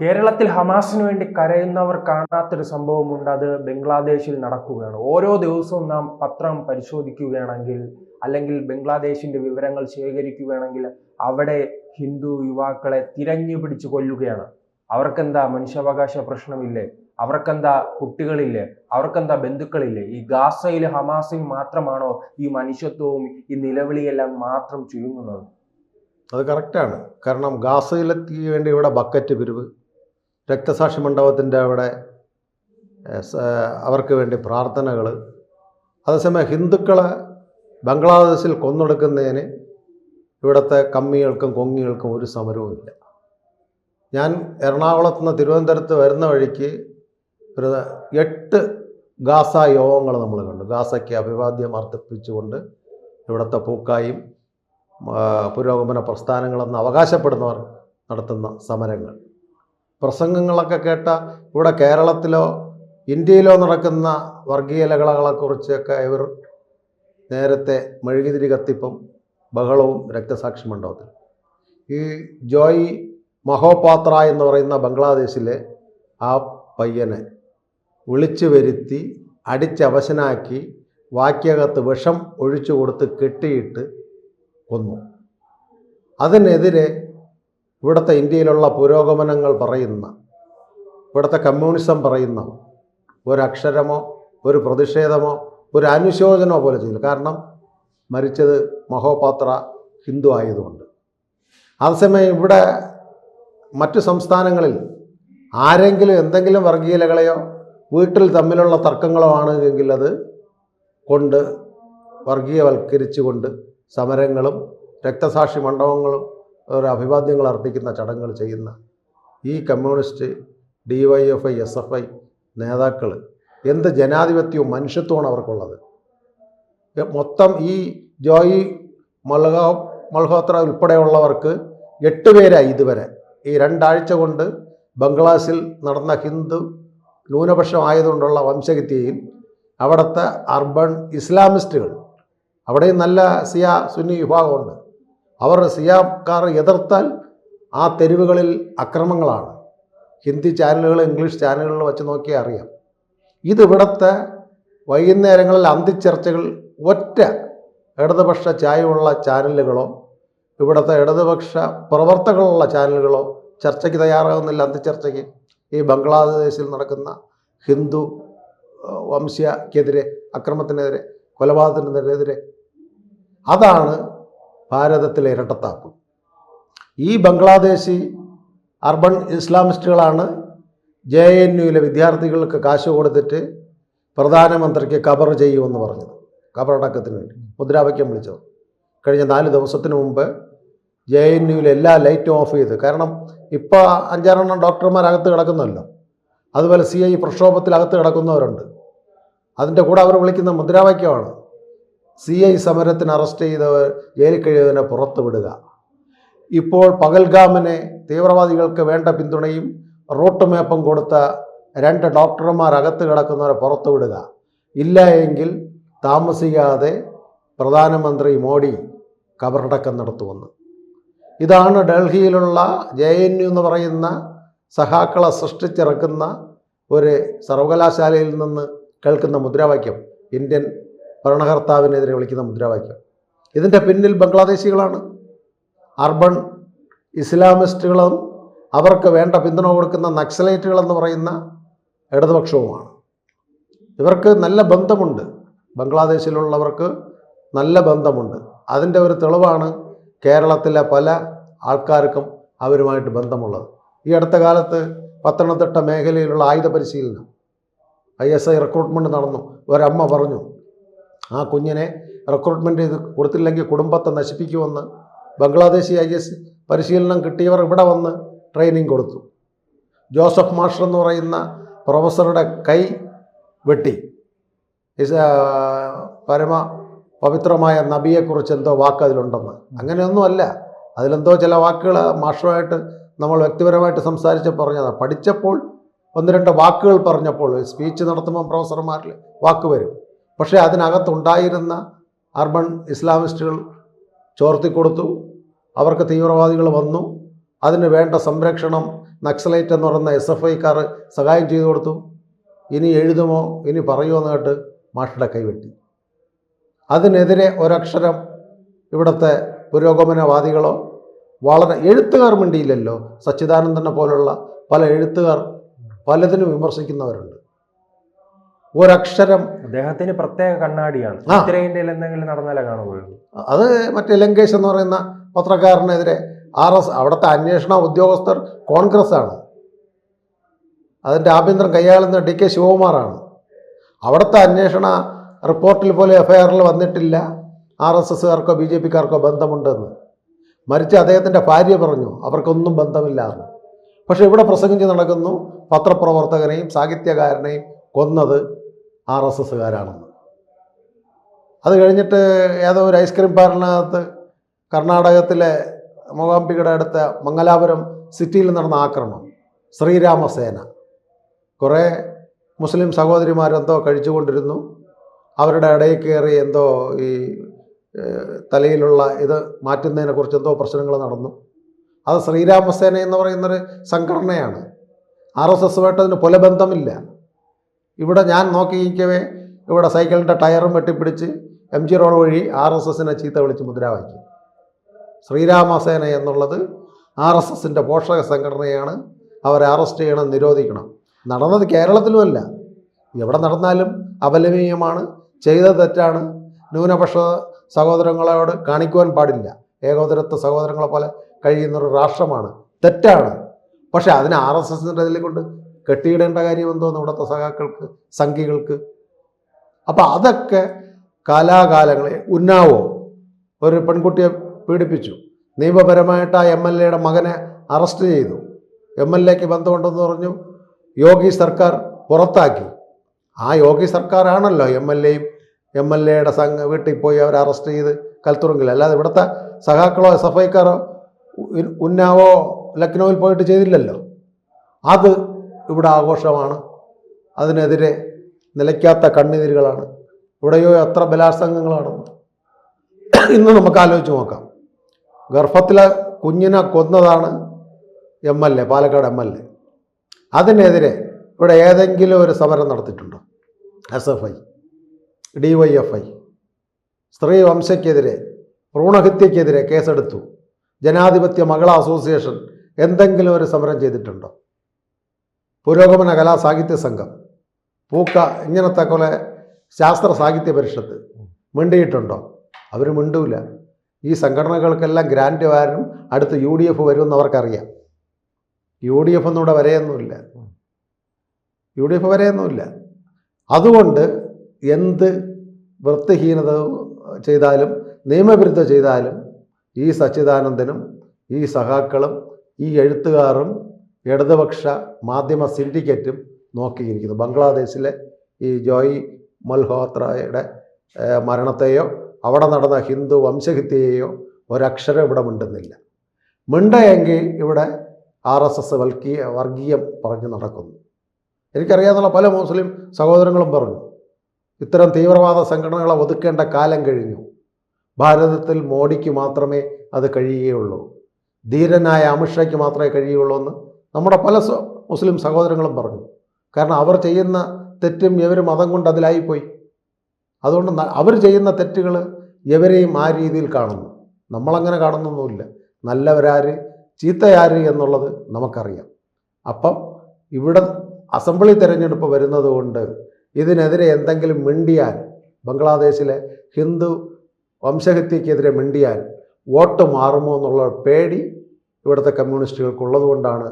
കേരളത്തിൽ ഹമാസിന് വേണ്ടി കരയുന്നവർ കാണാത്തൊരു സംഭവമുണ്ട്. അത് ബംഗ്ലാദേശിൽ നടക്കുകയാണ്. ഓരോ ദിവസവും നാം പത്രം പരിശോധിക്കുകയാണെങ്കിൽ അല്ലെങ്കിൽ ബംഗ്ലാദേശിന്റെ വിവരങ്ങൾ ശേഖരിക്കുകയാണെങ്കിൽ അവിടെ ഹിന്ദു യുവാക്കളെ തിരഞ്ഞു പിടിച്ച് കൊല്ലുകയാണ്. അവർക്കെന്താ മനുഷ്യാവകാശ പ്രശ്നമില്ലേ? അവർക്കെന്താ കുട്ടികളില്ലേ? അവർക്കെന്താ ബന്ധുക്കളില്ലേ? ഈ ഗാസയിൽ ഹമാസിൽ മാത്രമാണോ ഈ മനുഷ്യത്വവും ഈ നിലവിളിയെല്ലാം മാത്രം ചുരുങ്ങുന്നത്? അത് കറക്റ്റാണ്. കാരണം ഗാസയിലെത്തി വേണ്ടി ഇവിടെ ബക്കറ്റ് പിരിവ് രക്തസാക്ഷി മണ്ഡപത്തിന്റെ അവിടെ അവർക്ക് വേണ്ടി പ്രാർത്ഥനകൾ. അതേസമയം ഹിന്ദുക്കളെ ബംഗ്ലാദേശിൽ കൊന്നൊടുക്കുന്നതിന് ഇവിടുത്തെ കമ്മികൾക്കും കൊങ്ങികൾക്കും ഒരു സമരവുമില്ല ഞാൻ എറണാകുളത്ത് നിന്ന് തിരുവനന്തപുരത്ത് വരുന്ന വഴിക്ക് ഒരു എട്ട് ഗാസ യോഗങ്ങൾ നമ്മൾ കണ്ടു. ഗാസയ്ക്ക് അഭിവാദ്യം അർപ്പിച്ചുകൊണ്ട് ഇവിടുത്തെ പൂക്കായും പുരോഗമന പ്രസ്ഥാനങ്ങളെന്ന് അവകാശപ്പെടുന്നവർ നടത്തുന്ന സമരങ്ങൾ. പ്രസംഗങ്ങളൊക്കെ കേട്ട ഇവിടെ കേരളത്തിലോ ഇന്ത്യയിലോ നടക്കുന്ന വർഗീയ ലഹളകളെക്കുറിച്ചൊക്കെ ഇവർ നേരത്തെ മെഴുകുതിരി കത്തിപ്പം ബഹളവും രക്തസാക്ഷി മണ്ഡപത്തിൽ. ഈ ജോയ് മഹോപാത്ര എന്ന് പറയുന്ന ബംഗ്ലാദേശിലെ ആ പയ്യനെ വിളിച്ചു വരുത്തി അടിച്ചവശനാക്കി വാക്യകത്ത് വിഷം ഒഴിച്ചു കൊടുത്ത് കെട്ടിയിട്ട് കൊന്നു. അതിനെതിരെ ഇവിടുത്തെ ഇന്ത്യയിലുള്ള പുരോഗമനങ്ങൾ പറയുന്ന ഇവിടുത്തെ കമ്മ്യൂണിസം പറയുന്ന ഒരക്ഷരമോ ഒരു പ്രതിഷേധമോ ഒരു അനുശോചനമോ പോലെ ചെയ്തു കാരണം മരിച്ചത് മഹോപാത്ര ഹിന്ദു ആയതുകൊണ്ട്. അതേസമയം ഇവിടെ മറ്റു സംസ്ഥാനങ്ങളിൽ ആരെങ്കിലും എന്തെങ്കിലും വർഗീയലകളെയോ വീട്ടിൽ തമ്മിലുള്ള തർക്കങ്ങളോ ആണ് എങ്കിൽ അത് കൊണ്ട് വർഗീയവൽക്കരിച്ചുകൊണ്ട് സമരങ്ങളും രക്തസാക്ഷി മണ്ഡപങ്ങളും ഒരു അഭിവാദ്യങ്ങൾ അർപ്പിക്കുന്ന ചടങ്ങുകൾ ചെയ്യുന്ന ഈ communist D Y F I S F I നേതാക്കൾ എന്ത് ജനാധിപത്യവും മനുഷ്യത്വമാണ് അവർക്കുള്ളത്. മൊത്തം ഈ ജോയി മൽഹോ മൽഹോത്ര ഉൾപ്പെടെയുള്ളവർക്ക് എട്ട് പേരായി ഇതുവരെ. ഈ രണ്ടാഴ്ച കൊണ്ട് ബംഗ്ലാസിൽ നടന്ന ഹിന്ദു ന്യൂനപക്ഷം ആയതുകൊണ്ടുള്ള വംശഹത്യയിൽ അവിടുത്തെ അർബൺ ഇസ്ലാമിസ്റ്റുകൾ അവിടെയും നല്ല സിയ സുന്നി വിഭാഗമുണ്ട്. അവർ സിയാക്കാർ എതിർത്താൽ ആ തെരുവുകളിൽ അക്രമങ്ങളാണ്. ഹിന്ദി ചാനലുകൾ ഇംഗ്ലീഷ് ചാനലുകൾ വെച്ച് നോക്കിയാൽ അറിയാം. ഇതിവിടുത്തെ വൈകുന്നേരങ്ങളിൽ അന്തിച്ചർച്ചകൾ ഒറ്റ ഇടതുപക്ഷ ചായവുള്ള ചാനലുകളോ ഇവിടുത്തെ ഇടതുപക്ഷ പ്രവർത്തകരുള്ള ചാനലുകളോ ചർച്ചയ്ക്ക് തയ്യാറാകുന്നില്ല അന്തിച്ചർച്ചയ്ക്ക്. ഈ ബംഗ്ലാദേശിൽ നടക്കുന്ന ഹിന്ദു വംശക്കെതിരെ അക്രമത്തിനെതിരെ കൊലപാതകത്തിനെതിരെ. അതാണ് ഭാരതത്തിലെ ഇരട്ടത്താപ്പ് ഈ ബംഗ്ലാദേശി അർബൺ ഇസ്ലാമിസ്റ്റുകളാണ് ജെ എൻ യുവിലെ വിദ്യാർത്ഥികൾക്ക് കാശ് കൊടുത്തിട്ട് പ്രധാനമന്ത്രിക്ക് കബർ ചെയ്യുമെന്ന് പറഞ്ഞത്. കബറടക്കത്തിന് വേണ്ടി. മുദ്രാവാക്യം വിളിച്ചത്. കഴിഞ്ഞ നാല് ദിവസത്തിന് മുമ്പ് ജെ എൻ യുവിൽ എല്ലാ ലൈറ്റും ഓഫ് ചെയ്ത്. കാരണം ഇപ്പോൾ അഞ്ചാറെണ്ണം ഡോക്ടർമാരകത്ത് കിടക്കുന്നല്ലോ. അതുപോലെ സി ഐ പ്രക്ഷോഭത്തിൽ അകത്ത് കിടക്കുന്നവരുണ്ട്. അതിന്റെ കൂടെ അവർ വിളിക്കുന്ന മുദ്രാവാക്യമാണ്. സി ഐ സമരത്തിന് അറസ്റ്റ് ചെയ്തവർ ജയിലിൽ കഴിയുന്നതിനെ പുറത്തുവിടുക ഇപ്പോൾ പകൽഗാമിനെ തീവ്രവാദികൾക്ക് വേണ്ട പിന്തുണയും റൂട്ട് മാപ്പും കൊടുത്ത രണ്ട് ഡോക്ടർമാർ അകത്ത് കിടക്കുന്നവരെ പുറത്തുവിടുക ഇല്ല എങ്കിൽ താമസിക്കാതെ പ്രധാനമന്ത്രി മോഡി കബറടക്കം നടത്തുമെന്ന്. ഇതാണ് ഡൽഹിയിലുള്ള ജെ എൻ യു എന്ന് പറയുന്ന സഹാക്കളെ സൃഷ്ടിച്ചിറക്കുന്ന ഒരു സർവകലാശാലയിൽ നിന്ന് കേൾക്കുന്ന മുദ്രാവാക്യം. ഇന്ത്യൻ ഭരണകർത്താവിനെതിരെ വിളിക്കുന്ന മുദ്രാവാക്യം. ഇതിന്റെ പിന്നിൽ ബംഗ്ലാദേശികളാണ്. അർബൺ ഇസ്ലാമിസ്റ്റുകളും അവർക്ക് വേണ്ട പിന്തുണ കൊടുക്കുന്ന നക്സലേറ്റുകളെന്ന് പറയുന്ന ഇടതുപക്ഷവുമാണ്. ഇവർക്ക് നല്ല ബന്ധമുണ്ട്. ബംഗ്ലാദേശിലുള്ളവർക്ക് നല്ല ബന്ധമുണ്ട്. അതിന്റെ ഒരു തെളിവാണ് കേരളത്തിലെ പല ആൾക്കാർക്കും അവരുമായിട്ട് ബന്ധമുള്ളത്. ഈ അടുത്ത കാലത്ത് പത്തനംതിട്ട മേഖലയിലുള്ള ആയുധ പരിശീലനം ഐ എസ് ഐ റിക്രൂട്ട്മെന്റ് നടന്നു. ഒരമ്മ പറഞ്ഞു ആ കുഞ്ഞിനെ റിക്രൂട്ട്മെന്റ് ചെയ്ത് കൊടുത്തില്ലെങ്കിൽ കുടുംബത്തെ നശിപ്പിക്കുമെന്ന് ബംഗ്ലാദേശി ഐ എസ് പരിശീലനം കിട്ടിയവർ ഇവിടെ വന്ന് ട്രെയിനിങ് കൊടുത്തു. ജോസഫ് മാസ്റ്റർ എന്ന് പറയുന്ന പ്രൊഫസറുടെ കൈ വെട്ടി. പരമ പവിത്രമായ നബിയെക്കുറിച്ച് എന്തോ വാക്ക് അതിലുണ്ടെന്ന്. അങ്ങനെയൊന്നുമല്ല അതിലെന്തോ ചില വാക്കുകൾ മാസ്റ്ററുമായിട്ട് നമ്മൾ വ്യക്തിപരമായിട്ട് സംസാരിച്ച് പറഞ്ഞതാണ് പഠിച്ചപ്പോൾ ഒന്ന് രണ്ട് വാക്കുകൾ പറഞ്ഞപ്പോൾ സ്പീച്ച് നടത്തുമ്പോൾ പ്രൊഫസർമാരിൽ വാക്ക് വരും. പക്ഷേ അതിനകത്തുണ്ടായിരുന്ന അർബൺ ഇസ്ലാമിസ്റ്റുകൾ ചോർത്തിക്കൊടുത്തു. അവർക്ക് തീവ്രവാദികൾ വന്നു. അതിന് വേണ്ട സംരക്ഷണം നക്സലൈറ്റ് എന്ന് പറയുന്ന എസ് എഫ് ഐക്കാർ സഹായം ചെയ്തു കൊടുത്തു. ഇനി എഴുതുമോ ഇനി പറയുമോ എന്ന് കേട്ട് മാഷിയുടെ കൈവെട്ടി അതിനെതിരെ ഒരക്ഷരം ഇവിടുത്തെ പുരോഗമനവാദികളോ വളരെ എഴുത്തുകാർ മിണ്ടിയില്ലല്ലോ. സച്ചിദാനന്ദനെ പോലുള്ള പല എഴുത്തുകാർ പലതിനും വിമർശിക്കുന്നവരുണ്ട്. ഒരക്ഷരം. അദ്ദേഹത്തിന് പ്രത്യേക കണ്ണാടിയാണ്. ഉത്തരേന്ത്യയിൽ എന്തെങ്കിലും നടന്നാലേ കാണുകയുള്ളൂ. അത് മറ്റേ ലങ്കേഷ് എന്ന് പറയുന്ന പത്രക്കാരനെതിരെ ആർ എസ് അവിടുത്തെ അന്വേഷണ ഉദ്യോഗസ്ഥർ കോൺഗ്രസ് ആണ് അതിന്റെ ആഭ്യന്തരം കൈയാളുന്ന ഡി കെ ശിവകുമാറാണ്. അവിടുത്തെ അന്വേഷണ റിപ്പോർട്ടിൽ പോലും എഫ് ഐ ആറിൽ വന്നിട്ടില്ല ആർ എസ് എസ്സുകാർക്കോ ബി ജെ പിക്കാർക്കോ ബന്ധമുണ്ടെന്ന്. മരിച്ച അദ്ദേഹത്തിന്റെ ഭാര്യ പറഞ്ഞു അവർക്കൊന്നും ബന്ധമില്ല എന്ന് പക്ഷേ ഇവിടെ പ്രസംഗിച്ച് നടക്കുന്നു പത്രപ്രവർത്തകനെയും സാഹിത്യകാരനെയും കൊന്നത് ആർ എസ് എസ്സുകാരാണെന്ന്. അത് കഴിഞ്ഞിട്ട് ഏതോ ഒരു ഐസ്ക്രീം പാർലിനകത്ത് കർണാടകത്തിലെ മൂകാംബികയുടെ അടുത്ത മംഗലാപുരം സിറ്റിയിൽ നടന്ന ആക്രമണം. ശ്രീരാമസേന. കുറേ മുസ്ലിം സഹോദരിമാരെന്തോ കഴിച്ചുകൊണ്ടിരുന്നു. അവരുടെ ഇടയിൽ കയറി എന്തോ ഈ തലയിലുള്ള ഇത് മാറ്റുന്നതിനെക്കുറിച്ച് എന്തോ പ്രശ്നങ്ങൾ നടന്നു. അത് ശ്രീരാമസേന എന്ന് പറയുന്നൊരു സംഘടനയാണ്. ആർ എസ് എസുമായിട്ട് അതിന് പുലബന്ധമില്ല ഇവിടെ ഞാൻ നോക്കിയിരിക്കവേ ഇവിടെ സൈക്കിളിന്റെ ടയറും വെട്ടിപ്പിടിച്ച് എം ജി റോഡ് വഴി ആർ എസ് എസിനെ ചീത്ത വിളിച്ച് മുദ്രാവാക്യം. ശ്രീരാമസേന എന്നുള്ളത് ആർ എസ് എസിന്റെ പോഷക സംഘടനയാണ് അവരെ അറസ്റ്റ് ചെയ്യണം നിരോധിക്കണം. നടന്നത് കേരളത്തിലുമല്ല. എവിടെ നടന്നാലും അപലപനീയമാണ്. ചെയ്ത തെറ്റാണ്. ന്യൂനപക്ഷ സഹോദരങ്ങളോട് കാണിക്കുവാൻ പാടില്ല. ഏകോദരത്വ സഹോദരങ്ങളെ പോലെ കഴിയുന്ന ഒരു രാഷ്ട്രമാണ്. തെറ്റാണ്. പക്ഷേ അതിന് ആർ എസ് എസിന്റെ ഇതിൽ കൊണ്ട് കെട്ടിയിടേണ്ട കാര്യം എന്തോന്ന് ഇവിടുത്തെ സഖാക്കൾക്ക് സംഘികൾക്ക്? അപ്പം അതൊക്കെ കാലാകാലങ്ങളെ ഉന്നാവോ? ഒരു പെൺകുട്ടിയെ പീഡിപ്പിച്ചു. നിയമപരമായിട്ട് ആ എം എൽ എയുടെ മകനെ അറസ്റ്റ് ചെയ്തു. എം എൽ എക്ക് ബന്ധമുണ്ടെന്ന് പറഞ്ഞു. യോഗി സർക്കാർ പുറത്താക്കി. ആ യോഗി സർക്കാരാണല്ലോ എം എൽ എയും എം എൽ എയുടെ സംഘ വീട്ടിൽ പോയി അവരെ അറസ്റ്റ് ചെയ്ത് കൽത്തുറങ്കിൽ. അല്ലാതെ ഇവിടുത്തെ സഖാക്കളോ എസ് എഫ് ഐക്കാരോ ഉന്നാവോ ലക്നൌവിൽ പോയിട്ട് ചെയ്തില്ലല്ലോ? അത് ഇവിടെ ആഘോഷമാണ്. അതിനെതിരെ നിലയ്ക്കാത്ത കണ്ണുനീരുകളാണ്. ഇവിടെയോ എത്ര ബലാത്സംഗങ്ങളാണ്. ഇന്ന് നമുക്ക് ആലോചിച്ച് നോക്കാം. ഗർഭത്തിലെ കുഞ്ഞിനെ കൊന്നതാണ് M L A Palakkad M L A. അതിനെതിരെ ഇവിടെ ഏതെങ്കിലും ഒരു സമരം നടത്തിയിട്ടുണ്ടോ? S F I D Y F I. സ്ത്രീ വംശയ്ക്കെതിരെ ഭ്രൂണഹത്യക്കെതിരെ കേസെടുത്തു. ജനാധിപത്യ മകള അസോസിയേഷൻ എന്തെങ്കിലും ഒരു സമരം ചെയ്തിട്ടുണ്ടോ? പുരോഗമന കലാ സാഹിത്യ സംഘം പൂക്ക ഇങ്ങനത്തെ കുറെ ശാസ്ത്ര സാഹിത്യ പരിഷത്ത് മിണ്ടിയിട്ടുണ്ടോ? അവർ മിണ്ടൂല. ഈ സംഘടനകൾക്കെല്ലാം ഗ്രാൻഡ് വരും അടുത്ത് യു ഡി എഫ് വരുമെന്ന് അവർക്കറിയാം യു ഡി എഫ് ഒന്നും ഇവിടെ വരെയൊന്നുമില്ല. യു ഡി എഫ് വരെയൊന്നുമില്ല. അതുകൊണ്ട് എന്ത് വൃത്തിഹീനത ചെയ്താലും നിയമവിരുദ്ധം ചെയ്താലും ഈ സച്ചിദാനന്ദനും ഈ സഖാക്കളും ഈ എഴുത്തുകാരും ഇടതുപക്ഷ മാധ്യമ സിൻഡിക്കേറ്റും നോക്കിയിരിക്കുന്നു. ബംഗ്ലാദേശിലെ ഈ ജോയ് മൽഹോത്രയുടെ മരണത്തെയോ അവിടെ നടന്ന ഹിന്ദു വംശഹത്യയെയോ ഒരക്ഷരം ഇവിടെ മിണ്ടുന്നില്ല. മിണ്ടയെങ്കിൽ ഇവിടെ ആർ എസ് എസ് വൽക്കീയ വർഗീയം പറഞ്ഞ് നടക്കുന്നു. എനിക്കറിയാവുന്ന പല മുസ്ലിം സഹോദരങ്ങളും പറഞ്ഞു ഇത്തരം തീവ്രവാദ സംഘടനകളെ ഒതുക്കേണ്ട കാലം കഴിഞ്ഞു. ഭാരതത്തിൽ മോഡിക്ക് മാത്രമേ അത് കഴിയുകയുള്ളൂ. ധീരനായ അമിത്ഷയ്ക്ക് മാത്രമേ കഴിയുകയുള്ളൂ എന്ന് നമ്മുടെ പല മുസ്ലിം സഹോദരങ്ങളും പറഞ്ഞു. കാരണം അവർ ചെയ്യുന്ന തെറ്റും ഇവർ മതം കൊണ്ട് അതിലായിപ്പോയി. അതുകൊണ്ട് അവർ ചെയ്യുന്ന തെറ്റുകൾ ഇവരെയും ആ രീതിയിൽ കാണുന്നു. നമ്മളങ്ങനെ കാണുന്നൊന്നുമില്ല. നല്ലവരാര് ചീത്തയാര് എന്നുള്ളത് നമുക്കറിയാം. അപ്പം ഇവിടെ അസംബ്ലി തിരഞ്ഞെടുപ്പ് വരുന്നത് കൊണ്ട് ഇതിനെതിരെ എന്തെങ്കിലും മിണ്ടിയാൽ ബംഗ്ലാദേശിലെ ഹിന്ദു വംശഹത്യക്കെതിരെ മിണ്ടിയാൽ വോട്ട് മാറുമോ എന്നുള്ള പേടി ഇവിടുത്തെ കമ്മ്യൂണിസ്റ്റുകൾക്കുള്ളത് കൊണ്ടാണ്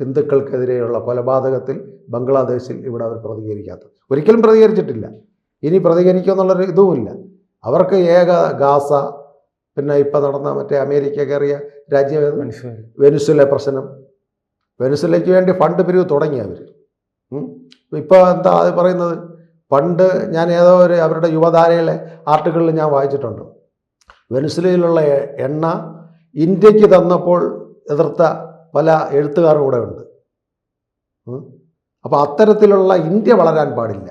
ഹിന്ദുക്കൾക്കെതിരെയുള്ള കൊലപാതകത്തിൽ ബംഗ്ലാദേശിൽ ഇവിടെ അവർ പ്രതികരിക്കാത്തത്. ഒരിക്കലും പ്രതികരിച്ചിട്ടില്ല. ഇനി പ്രതികരിക്കുമെന്നുള്ളൊരു ഇതുമില്ല അവർക്ക് ഏക ഗാസ പിന്നെ ഇപ്പം നടന്ന മറ്റേ അമേരിക്ക കയറിയ രാജ്യം വെനുസുലെ പ്രശ്നം. വെനുസുലയ്ക്ക് വേണ്ടി ഫണ്ട് പിരിവ് തുടങ്ങി അവർ. ഇപ്പോൾ എന്താ അത് പറയുന്നത്? പണ്ട് ഞാൻ ഏതോ ഒരു അവരുടെ യുവധാരയിലെ ആർട്ടിക്കിളിൽ ഞാൻ വായിച്ചിട്ടുണ്ട്. വെനുസുലയിലുള്ള എണ്ണ ഇന്ത്യയ്ക്ക് തന്നപ്പോൾ എതിർത്ത പല എഴുത്തുകാരും കൂടെ ഉണ്ട്. അപ്പോൾ അത്തരത്തിലുള്ള ഇന്ത്യ വളരാൻ പാടില്ല.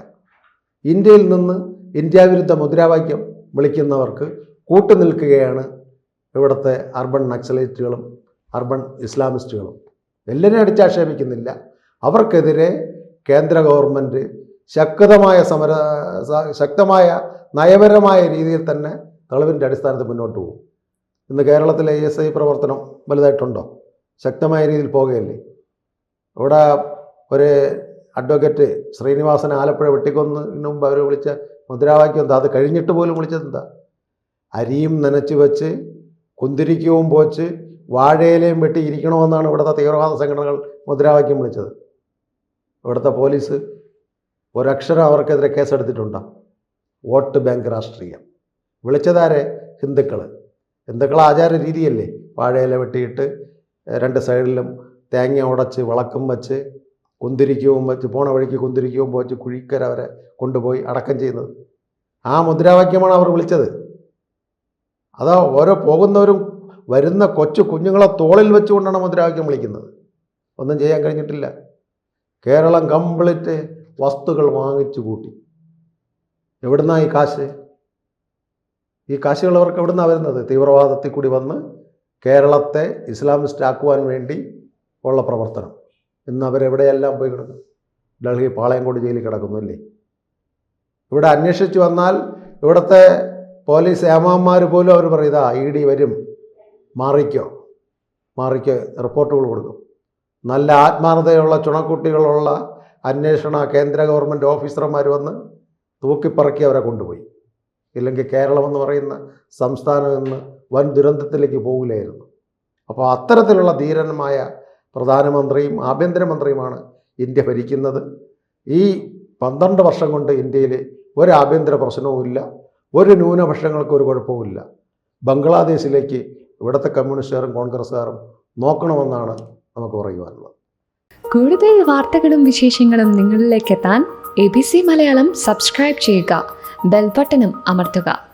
ഇന്ത്യയിൽ നിന്ന് ഇന്ത്യാവിരുദ്ധ മുദ്രാവാക്യം വിളിക്കുന്നവർക്ക് കൂട്ടുനിൽക്കുകയാണ് ഇവിടുത്തെ അർബൺ നക്സലൈറ്റുകളും അർബൺ ഇസ്ലാമിസ്റ്റുകളും. എല്ലാവരും അടിച്ചാക്ഷേപിക്കുന്നില്ല. അവർക്കെതിരെ കേന്ദ്ര ഗവൺമെന്റ് ശക്തമായ സമര ശക്തമായ നയപരമായ രീതിയിൽ തന്നെ തെളിവിന്റെ അടിസ്ഥാനത്തിൽ മുന്നോട്ട് പോകും. ഇന്ന് കേരളത്തിലെ ഇ എസ് ഐ പ്രവർത്തനം വലുതായിട്ടുണ്ടോ? ശക്തമായ രീതിയിൽ പോകുകയല്ലേ ഇവിടെ ഒരു അഡ്വക്കേറ്റ് ശ്രീനിവാസൻ ആലപ്പുഴ വെട്ടിക്കൊന്നതിന് മുമ്പ് അവർ വിളിച്ച മുദ്രാവാക്യം എന്താ? അത് കഴിഞ്ഞിട്ട് പോലും വിളിച്ചത് എന്താ? അരിയും നനച്ച് വെച്ച് കുന്തിരിക്കവും പോച്ച് വാഴയിലയും വെട്ടി ഇരിക്കണമെന്നാണ് ഇവിടുത്തെ തീവ്രവാദ സംഘടനകൾ മുദ്രാവാക്യം വിളിച്ചത്. ഇവിടുത്തെ പോലീസ് ഒരക്ഷരം അവർക്കെതിരെ കേസെടുത്തിട്ടുണ്ടോ? വോട്ട് ബാങ്ക് രാഷ്ട്രീയം. വിളിച്ചതാരെ? ഹിന്ദുക്കൾ ഹിന്ദുക്കളെ ആചാര രീതിയല്ലേ വാഴയില വെട്ടിയിട്ട് രണ്ട് സൈഡിലും തേങ്ങ ഉടച്ച് വിളക്കും വെച്ച് കുന്തിരിക്കവും വെച്ച് പോണ വഴിക്ക് കുന്തിരിക്കവും വെച്ച് കുഴിക്കര വരെ കൊണ്ടുപോയി അടക്കം ചെയ്യുന്നത്. ആ മുദ്രാവാക്യമാണ് അവർ വിളിച്ചത്. അതാ ഓരോ പോകുന്നവരും വരുന്ന കൊച്ചു കുഞ്ഞുങ്ങളെ തോളിൽ വെച്ചുകൊണ്ടാണ് മുദ്രാവാക്യം വിളിക്കുന്നത്. ഒന്നും ചെയ്യാൻ കഴിഞ്ഞിട്ടില്ല. കേരളം കംപ്ലീറ്റ് വസ്തുക്കൾ വാങ്ങിച്ചു കൂട്ടി. എവിടുന്നാണ് ഈ കാശ്? ഈ കാശുകൾ അവർക്ക് എവിടുന്നാണ് വരുന്നത്? തീവ്രവാദത്തിൽ കൂടി വന്ന് കേരളത്തെ ഇസ്ലാമിസ്റ്റ് ആക്കുവാൻ വേണ്ടി ഉള്ള പ്രവർത്തനം. ഇന്ന് അവരെവിടെയെല്ലാം പോയി കിടക്കും? ഡൽഹി പാളയംകോട് ജയിലിൽ കിടക്കുന്നു അല്ലേ? ഇവിടെ അന്വേഷിച്ച് വന്നാൽ ഇവിടുത്തെ പോലീസ് ഏമാന്മാർ പോലും അവർ പറയുക ഇ ഡി വരും. മാറിക്കോ. മാറിക്കോ. റിപ്പോർട്ടുകൾ കൊടുക്കും. നല്ല ആത്മാർത്ഥതയുള്ള ചുണക്കുട്ടികളുള്ള അന്വേഷണ കേന്ദ്ര ഗവൺമെന്റ് ഓഫീസർമാർ വന്ന് തൂക്കിപ്പറക്കി അവരെ കൊണ്ടുപോയി. ഇല്ലെങ്കിൽ കേരളമെന്ന് പറയുന്ന സംസ്ഥാനം ഇന്ന് വൻ ദുരന്തത്തിലേക്ക് പോകില്ലായിരുന്നു. അപ്പോൾ അത്തരത്തിലുള്ള ധീരന്മായ പ്രധാനമന്ത്രിയും ആഭ്യന്തരമന്ത്രിയുമാണ് ഇന്ത്യ ഭരിക്കുന്നത്. ഈ പന്ത്രണ്ട് വർഷം കൊണ്ട് ഇന്ത്യയിൽ ഒരു ആഭ്യന്തര പ്രശ്നവുമില്ല ഒരു ന്യൂനപക്ഷങ്ങൾക്ക് ഒരു കുഴപ്പവുമില്ല ബംഗ്ലാദേശിലേക്ക് ഇവിടുത്തെ കമ്മ്യൂണിസ്റ്റുകാരും കോൺഗ്രസ്സുകാരും നോക്കണമെന്നാണ് നമുക്ക് പറയുവാനുള്ളത്. കൂടുതൽ വാർത്തകളും വിശേഷങ്ങളും നിങ്ങളിലേക്ക് എത്താൻ A B C Malayalam subscribe ചെയ്യുക ബെൽബട്ടനും അമർത്തുക.